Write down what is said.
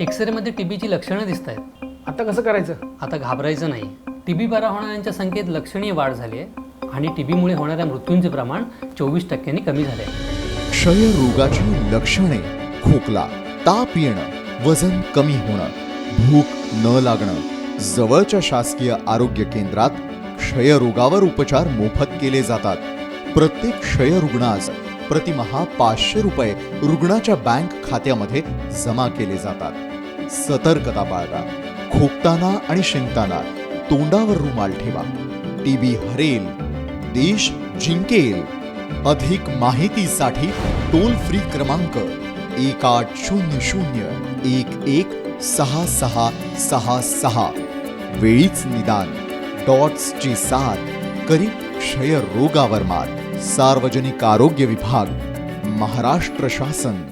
एक्सरेमध्ये टीबीची लक्षणं दिसत आहेत आता कसं करायचं? आता घाबरायचं नाही. टीबी बरा होणाऱ्यांच्या संख्येत लक्षणीय वाढ झाली आहे आणि टीबीमुळे होणाऱ्या मृत्यूंचे प्रमाण चोवीस टक्क्यांनी कमी झाले आहे क्षयरोगाची लक्षणे खोकला ताप येणं वजन कमी होणं भूक न लागणं. जवळच्या शासकीय आरोग्य केंद्रात क्षयरोगावर उपचार मोफत केले जातात. प्रत्येक क्षयरुग्णास प्रतिमहा पाचशे रुपये रुग्णाच्या बँक खात्यामध्ये जमा केले जातात. सतर्कता बाळगा. खोकताना आणि शिंकताना तोंडावर रुमाल ठेवा. टीबी हरेल. देश जिंकेल. अधिक माहितीसाठी टोल फ्री क्रमांक एक आठ शून्य शून्य एक एक सहा सहा सहा सहा. वेळीच निदान. डॉट्सची साथ. करी क्षयरोगावर मात सार्वजनिक आरोग्य विभाग महाराष्ट्र शासन.